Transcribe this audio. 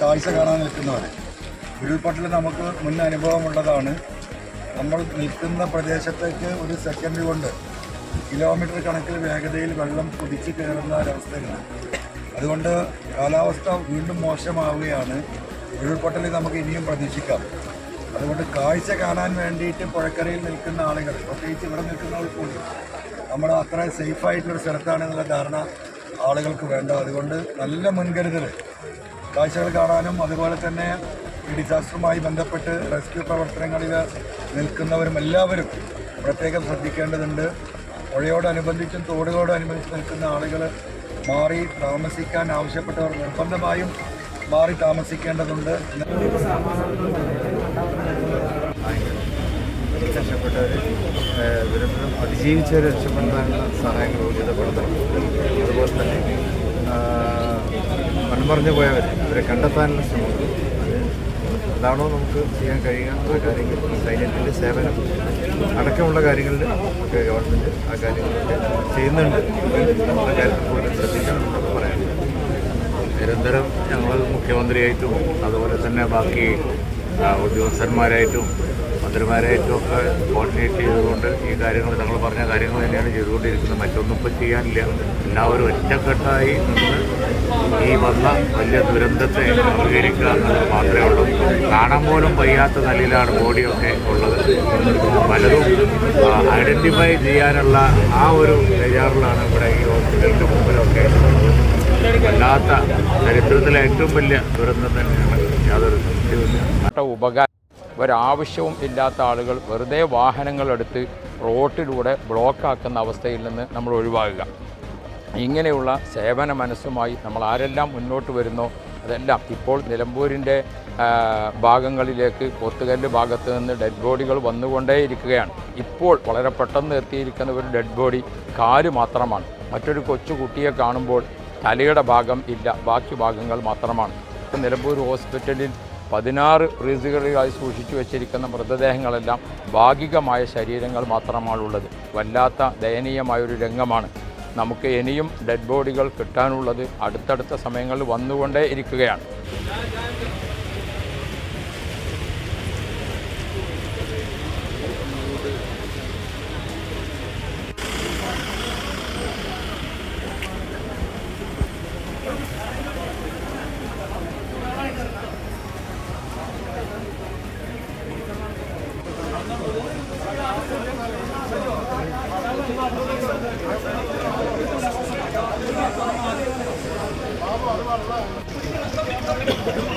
കാഴ്ച കാണാൻ നിൽക്കുന്നവർ ഉരുൾപൊട്ടൽ നമുക്ക് മുൻ അനുഭവമുള്ളതാണ് നമ്മൾ നിൽക്കുന്ന പ്രദേശത്തേക്ക് ഒരു സെക്കൻഡ് കൊണ്ട് കിലോമീറ്റർ കണക്കിൽ വേഗതയിൽ വെള്ളം കുതിച്ച് കയറുന്ന ഒരവസ്ഥയാണ്. അതുകൊണ്ട് കാലാവസ്ഥ വീണ്ടും മോശമാവുകയാണ്. ഉരുൾപൊട്ടൽ നമുക്ക് ഇനിയും പ്രതീക്ഷിക്കാം. അതുകൊണ്ട് കാഴ്ച കാണാൻ വേണ്ടിയിട്ട് പുഴക്കരയിൽ നിൽക്കുന്ന ആളുകൾ പ്രത്യേകിച്ച് ഇവിടെ നിൽക്കുന്നവർ കൂടി നമ്മൾ അത്ര സേഫായിട്ടുള്ളൊരു സ്ഥലത്താണെന്നുള്ള ധാരണ ആളുകൾക്ക് വേണ്ട. അതുകൊണ്ട് നല്ല മുൻകരുതൽ കാഴ്ചകൾ കാണാനും അതുപോലെ തന്നെ ഈ ഡിസാസ്റ്ററുമായി ബന്ധപ്പെട്ട് റെസ്ക്യൂ പ്രവർത്തനങ്ങളിൽ നിൽക്കുന്നവരും എല്ലാവരും പ്രത്യേകം ശ്രദ്ധിക്കേണ്ടതുണ്ട്. പുഴയോടനുബന്ധിച്ചും തോടുകളോടനുബന്ധിച്ച് നിൽക്കുന്ന ആളുകൾ മാറി താമസിക്കാൻ ആവശ്യപ്പെട്ടവർ നിർബന്ധമായും മാറി താമസിക്കേണ്ടതുണ്ട്. രക്ഷപ്പെട്ടവർ വരുമ്പോഴും അതിജീവിച്ചവരെ രക്ഷപ്പെടാനുള്ള സഹായങ്ങൾ ഊർജിതപ്പെടുത്തണം. അതുപോലെ തന്നെ മൺമറഞ്ഞു പോയവർ. അവരെ കണ്ടെത്താനുള്ള ശ്രമങ്ങൾ അതാണോ നമുക്ക് ചെയ്യാൻ കഴിയുക കാര്യങ്ങൾ? സൈന്യത്തിന്റെ സേവനം അടക്കമുള്ള കാര്യങ്ങളിൽ ഒക്കെ ഗവൺമെന്റ് ആ കാര്യങ്ങളൊക്കെ ചെയ്യുന്നുണ്ട്. ആ കാര്യത്തിൽ കൂടുതൽ ശ്രദ്ധിക്കണം എന്നൊക്കെ പറയാൻ നിരന്തരം ഞങ്ങൾ മുഖ്യമന്ത്രിയായിട്ടും അതുപോലെ തന്നെ ബാക്കി ഉദ്യോഗസ്ഥന്മാരായിട്ടും മന്ത്രിമാരായിട്ടും ഒക്കെ കോർഡിനേറ്റ് ചെയ്തുകൊണ്ട് ഈ കാര്യങ്ങൾ ഞങ്ങൾ പറഞ്ഞ കാര്യങ്ങൾ തന്നെയാണ് ചെയ്തുകൊണ്ടിരിക്കുന്നത്. മറ്റൊന്നും ഇപ്പം ചെയ്യാനില്ല. എല്ലാവരും ഒറ്റക്കെട്ടായി നിന്ന് ഈ വന്ന വലിയ ദുരന്തത്തെ അംഗീകരിക്കുക എന്നത് മാത്രമേ ഉള്ളൂ. കാണാൻ പോലും വയ്യാത്ത നിലയിലാണ് ബോഡിയൊക്കെ ഉള്ളത്. പലതും ഐഡന്റിഫൈ ചെയ്യാനുള്ള ആ ഒരു തയ്യാറിലാണ് ഇവിടെ ഈ ഹോസ്പിറ്റലിന്റെ മുമ്പിലൊക്കെ വല്ലാത്ത ചരിത്രത്തിലെ ഏറ്റവും വലിയ ദുരന്തം തന്നെയാണ് യാതൊരു ഉപകാരം ഒരാവശ്യവും ഇല്ലാത്ത ആളുകൾ വെറുതെ വാഹനങ്ങളെടുത്ത് റോട്ടിലൂടെ ബ്ലോക്കാക്കുന്ന അവസ്ഥയിൽ നിന്ന് നമ്മൾ ഒഴിവാകുക. ഇങ്ങനെയുള്ള സേവന മനസ്സുമായി നമ്മൾ ആരെല്ലാം മുന്നോട്ട് വരുന്നോ. അതെല്ലാം ഇപ്പോൾ നിലമ്പൂരിന്റെ ഭാഗങ്ങളിലേക്ക് പോത്തുകല്ല് ഭാഗത്ത് നിന്ന് ഡെഡ് ബോഡികൾ വന്നുകൊണ്ടേയിരിക്കുകയാണ്. ഇപ്പോൾ വളരെ പെട്ടെന്ന് എത്തിയിരിക്കുന്ന ഒരു ഡെഡ് ബോഡി കാൽ മാത്രമാണ്. മറ്റൊരു കൊച്ചുകുട്ടിയെ കാണുമ്പോൾ തലയുടെ ഭാഗം ഇല്ല ബാക്കി ഭാഗങ്ങൾ മാത്രമാണ്. നിലമ്പൂർ ഹോസ്പിറ്റലിൽ പതിനാറ് ഫ്രീസുകളിലായി സൂക്ഷിച്ചു വച്ചിരിക്കുന്ന മൃതദേഹങ്ങളെല്ലാം ഭാഗികമായ ശരീരങ്ങൾ മാത്രമാണുള്ളത്. വല്ലാത്ത ദയനീയമായൊരു രംഗമാണ്. നമുക്ക് ഇനിയും ഡെഡ് ബോഡികൾ കിട്ടാനുള്ളത് അടുത്തടുത്ത സമയങ്ങളിൽ വന്നുകൊണ്ടേ ഇരിക്കുകയാണ് Thank you. すみません。